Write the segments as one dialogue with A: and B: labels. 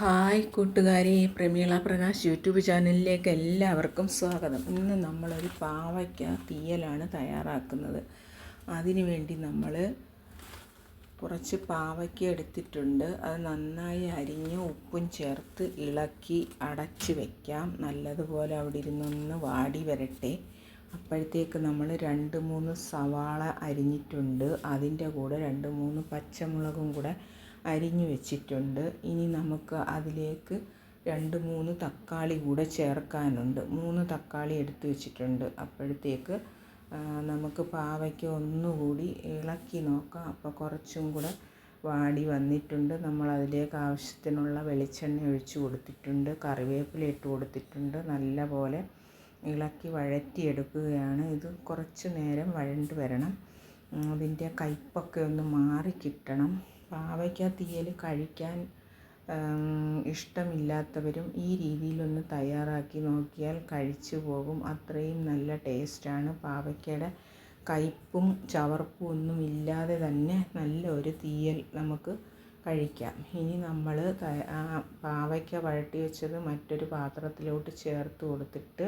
A: Hi കൂട്ടുകാരെ Prameela Prakash YouTube ചാനലിലേക്ക് എല്ലാവർക്കും സ്വാഗതം. ഇന്ന് നമ്മളൊരു പാവയ്ക്ക തീയലാണ് തയ്യാറാക്കുന്നത്. അതിനു വേണ്ടി നമ്മൾ കുറച്ച് പാവയ്ക്ക എടുത്തിട്ടുണ്ട്. അത് നന്നായി അരിഞ്ഞ് ഉപ്പും ചേർത്ത് ഇളക്കി അടച്ച് വയ്ക്കാം നല്ലതുപോലെ അവിടെ ഇരുന്നൊന്ന് വാടി വരട്ടെ. അപ്പോഴത്തേക്ക് നമ്മൾ രണ്ട് മൂന്ന് സവാള അരിഞ്ഞിട്ടുണ്ട്. അതിന്റെ കൂടെ രണ്ട് മൂന്ന് പച്ചമുളകും കൂടെ അരിഞ്ഞു വെച്ചിട്ടുണ്ട്. ഇനി നമുക്ക് അതിലേക്ക് രണ്ട് മൂന്ന് തക്കാളി കൂടെ ചേർക്കാനുണ്ട്. മൂന്ന് തക്കാളി എടുത്തു വെച്ചിട്ടുണ്ട്. അപ്പോഴത്തേക്ക് നമുക്ക് പാവയ്ക്ക ഒന്നുകൂടി ഇളക്കി നോക്കാം. അപ്പോൾ കുറച്ചും കൂടെ വാടി വന്നിട്ടുണ്ട്. നമ്മൾ അതിലേക്ക് ആവശ്യത്തിനുള്ള വെളിച്ചെണ്ണ ഒഴിച്ചു കൊടുത്തിട്ടുണ്ട്. കറിവേപ്പില ഇട്ട് കൊടുത്തിട്ടുണ്ട്. നല്ല പോലെ ഇളക്കി വഴറ്റിയെടുക്കുകയാണ്. ഇത് കുറച്ച് നേരം വഴണ്ട് വരണം. അതിന്റെ കയ്പ്പൊക്കെ ഒന്ന് മാറി കിട്ടണം. പാവയ്ക്ക തീയൽ കഴിക്കാൻ ഇഷ്ടമില്ലാത്തവരും ഈ രീതിയിലൊന്ന് തയ്യാറാക്കി നോക്കിയാൽ കഴിച്ചു പോകും. അത്രയും നല്ല ടേസ്റ്റാണ്. പാവയ്ക്കയുടെ കയ്പ്പും ചവർപ്പും ഒന്നും ഇല്ലാതെ തന്നെ നല്ല ഒരു തീയൽ നമുക്ക് കഴിക്കാം. ഇനി നമ്മൾ പാവയ്ക്ക വഴട്ടി വെച്ചത് മറ്റൊരു പാത്രത്തിലോട്ട് ചേർത്ത് കൊടുത്തിട്ട്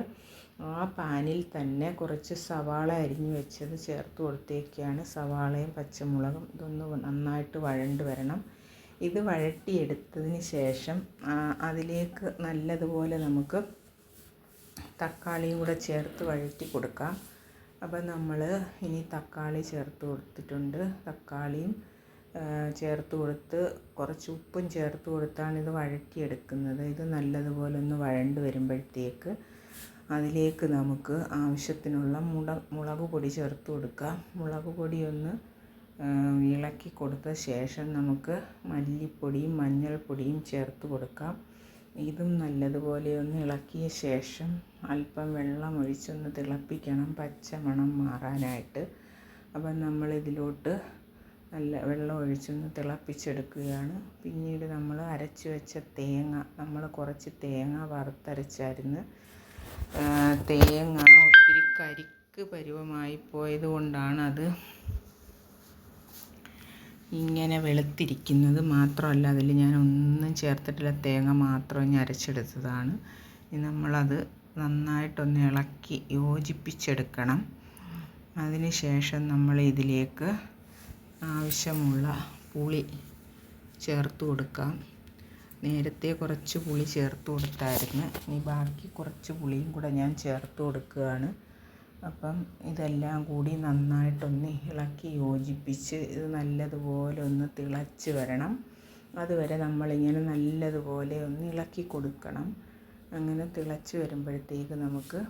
A: ആ പാനിൽ തന്നെ കുറച്ച് സവാള അരിഞ്ഞ് വെച്ചത് ചേർത്ത് കൊടുത്തേക്കാണ് സവാളയും പച്ചമുളകും ഇതൊന്ന് നന്നായിട്ട് വഴണ്ട് വരണം. ഇത് വഴട്ടിയെടുത്തതിന് ശേഷം അതിലേക്ക് നല്ലതുപോലെ നമുക്ക് തക്കാളിയും കൂടെ ചേർത്ത് വഴറ്റി കൊടുക്കാം. അപ്പം നമ്മൾ ഇനി തക്കാളി ചേർത്ത് കൊടുത്തിട്ടുണ്ട്. തക്കാളിയും ചേർത്ത് കൊടുത്ത് കുറച്ച് ഉപ്പും ചേർത്ത് കൊടുത്താണ് ഇത് വഴറ്റിയെടുക്കുന്നത്. ഇത് നല്ലതുപോലെ ഒന്ന് വഴണ്ട് വരുമ്പോഴത്തേക്ക് അതിലേക്ക് നമുക്ക് ആവശ്യത്തിനുള്ള മുള മുളക് പൊടി ചേർത്ത് കൊടുക്കാം മുളക് പൊടി ഒന്ന് ഇളക്കി കൊടുത്ത ശേഷം നമുക്ക് മല്ലിപ്പൊടിയും മഞ്ഞൾപ്പൊടിയും ചേർത്ത് കൊടുക്കാം. ഇതും നല്ലതുപോലെ ഒന്ന് ഇളക്കിയ ശേഷം അല്പം വെള്ളം ഒഴിച്ചൊന്ന് തിളപ്പിക്കണം. പച്ച മണം മാറാനായിട്ട്. അപ്പം നമ്മൾ ഇതിലോട്ട് നല്ല വെള്ളം ഒഴിച്ചൊന്ന് തിളപ്പിച്ചെടുക്കുകയാണ്. പിന്നീട് നമ്മൾ അരച്ച് വെച്ച തേങ്ങ നമ്മൾ കുറച്ച് തേങ്ങ വറുത്തരച്ചായിരുന്നു. തേങ്ങ ഒത്തിരി കരിക്ക് പരുവമായി പോയത് കൊണ്ടാണ് അത് ഇങ്ങനെ വെളുത്തിരിക്കുന്നത്. മാത്രമല്ല അതിൽ ഞാൻ ഒന്നും ചേർത്തിട്ടില്ല. തേങ്ങ മാത്രം ഞാൻ അരച്ചെടുത്തതാണ്. ഇനി നമ്മളത് നന്നായിട്ടൊന്ന് ഇളക്കി യോജിപ്പിച്ചെടുക്കണം. അതിന് ശേഷം നമ്മൾ ഇതിലേക്ക് ആവശ്യമുള്ള പുളി ചേർത്ത് കൊടുക്കാം. നേരത്തെ കുറച്ച് പുളി ചേർത്ത് കൊടുത്തായിരുന്നു. ഇനി ബാക്കി കുറച്ച് പുളിയും കൂടെ ഞാൻ ചേർത്ത് കൊടുക്കുകയാണ്. അപ്പം ഇതെല്ലാം കൂടി നന്നായിട്ടൊന്ന് ഇളക്കി യോജിപ്പിച്ച് ഇത് നല്ലതുപോലെ ഒന്ന് തിളച്ച് വരണം. അതുവരെ നമ്മളിങ്ങനെ നല്ലതുപോലെ ഒന്ന് ഇളക്കി കൊടുക്കണം. അങ്ങനെ തിളച്ച് വരുമ്പോഴത്തേക്ക് നമുക്ക്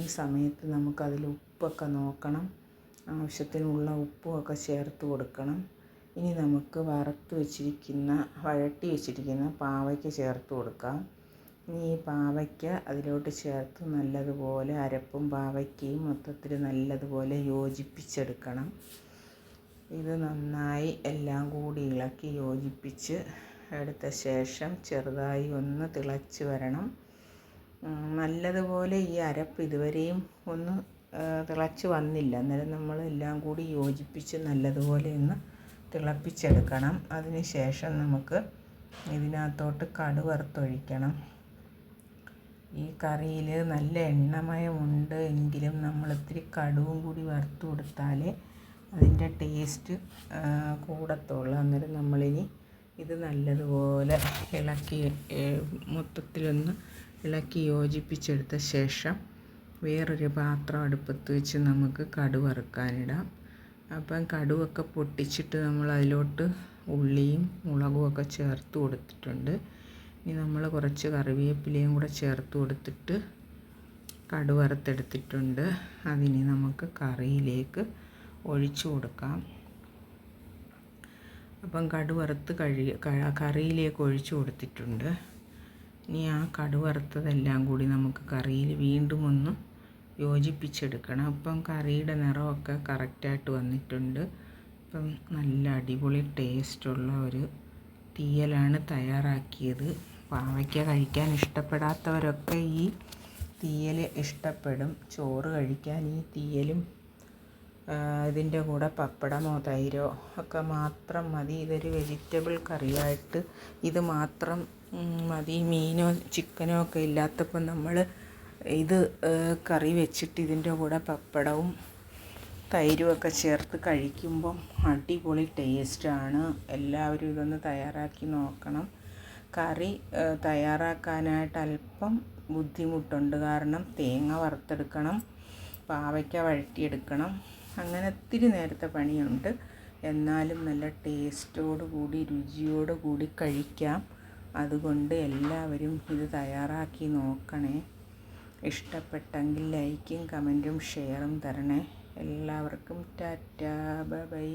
A: ഈ സമയത്ത് നമുക്കതിൽ ഉപ്പൊക്കെ നോക്കണം. ആവശ്യത്തിനുള്ള ഉപ്പുമൊക്കെ ചേർത്ത് കൊടുക്കണം. ഇനി നമുക്ക് വറുത്ത് വെച്ചിരിക്കുന്ന വഴട്ടി വെച്ചിരിക്കുന്ന പാവയ്ക്ക ചേർത്ത് കൊടുക്കാം. ഇനി ഈ പാവയ്ക്ക അതിലോട്ട് ചേർത്ത് നല്ലതുപോലെ അരപ്പും പാവയ്ക്കയും മൊത്തത്തിൽ നല്ലതുപോലെ യോജിപ്പിച്ചെടുക്കണം. ഇത് നന്നായി എല്ലാം കൂടി ഇളക്കി യോജിപ്പിച്ച് എടുത്ത ശേഷം ചെറുതായി ഒന്ന് തിളച്ച് വരണം. നല്ലതുപോലെ ഈ അരപ്പ് ഇതുവരെയും ഒന്ന് തിളച്ച് വന്നില്ല. അന്നേരം നമ്മൾ എല്ലാം കൂടി യോജിപ്പിച്ച് നല്ലതുപോലെ ഒന്ന് തിളപ്പിച്ചെടുക്കണം. അതിന് ശേഷം നമുക്ക് ഇതിനകത്തോട്ട് കടു വറുത്തൊഴിക്കണം ഈ കറിയിൽ നല്ല എണ്ണമയമുണ്ട് എങ്കിലും നമ്മൾ ഇത്തിരി കടുവും കൂടി വറുത്ത് കൊടുത്താലേ അതിന്റെ ടേസ്റ്റ് കൂടത്തുള്ളൂ. അന്നേരം നമ്മളിനി ഇത് നല്ലതുപോലെ ഇളക്കി മൊത്തത്തിലൊന്ന് ഇളക്കി യോജിപ്പിച്ചെടുത്ത ശേഷം വേറൊരു പാത്രം അടുപ്പത്ത് വെച്ച് നമുക്ക് കടു വറുക്കാനിടാം. അപ്പം കടുവൊക്കെ പൊട്ടിച്ചിട്ട് നമ്മൾ അതിലോട്ട് ഉള്ളിയും മുളകും ഒക്കെ ചേർത്ത് കൊടുത്തിട്ടുണ്ട്. ഇനി നമ്മൾ കുറച്ച് കറിവേപ്പിലയും കൂടെ ചേർത്ത് കൊടുത്തിട്ട് കടു വറുത്തെടുത്തിട്ടുണ്ട്. അതിനി നമുക്ക് കറിയിലേക്ക് ഒഴിച്ചു കൊടുക്കാം. അപ്പം കടു വറുത്ത് കഴി കറിയിലേക്ക് ഒഴിച്ചു കൊടുത്തിട്ടുണ്ട്. ഇനി ആ കടു വറുത്തതെല്ലാം കൂടി നമുക്ക് കറിയിൽ വീണ്ടും ഒന്ന് യോജിപ്പിച്ചെടുക്കണം. അപ്പം കറിയുടെ നിറമൊക്കെ കറക്റ്റായിട്ട് വന്നിട്ടുണ്ട്. അപ്പം നല്ല അടിപൊളി ടേസ്റ്റുള്ള ഒരു തീയലാണ് തയ്യാറാക്കിയത്. പാവയ്ക്ക കഴിക്കാൻ ഇഷ്ടപ്പെടാത്തവരൊക്കെ ഈ തീയൽ ഇഷ്ടപ്പെടും. ചോറ് കഴിക്കാൻ ഈ തീയലും ഇതിന്റെ കൂടെ പപ്പടമോ തൈരോ ഒക്കെ മാത്രം മതി. ഇതൊരു വെജിറ്റബിൾ കറിയായിട്ട് ഇത് മാത്രം മതി. മീനോ ചിക്കനോ ഒക്കെ ഇല്ലാത്തപ്പോൾ നമ്മൾ ഇത് കറി വെച്ചിട്ട് ഇതിന്റെ കൂടെ പപ്പടവും തൈരും ഒക്കെ ചേർത്ത് കഴിക്കുമ്പം അടിപൊളി ടേസ്റ്റാണ് എല്ലാവരും ഇതൊന്ന് തയ്യാറാക്കി നോക്കണം. കറി തയ്യാറാക്കാനായിട്ട് അല്പം ബുദ്ധിമുട്ടുണ്ട്. കാരണം തേങ്ങ വറുത്തെടുക്കണം പാവയ്ക്ക വഴറ്റിയെടുക്കണം. അങ്ങനെ ഒത്തിരി നേരത്തെ പണിയുണ്ട്. എന്നാലും നല്ല ടേസ്റ്റോടു കൂടി രുചിയോടു കൂടി കഴിക്കാം. അതുകൊണ്ട് എല്ലാവരും ഇത് തയ്യാറാക്കി നോക്കണേ. ഇഷ്ടപ്പെട്ടെങ്കിൽ ലൈക്കും കമന്റും ഷെയറും തരണേ. എല്ലാവർക്കും ടാറ്റാ ബൈ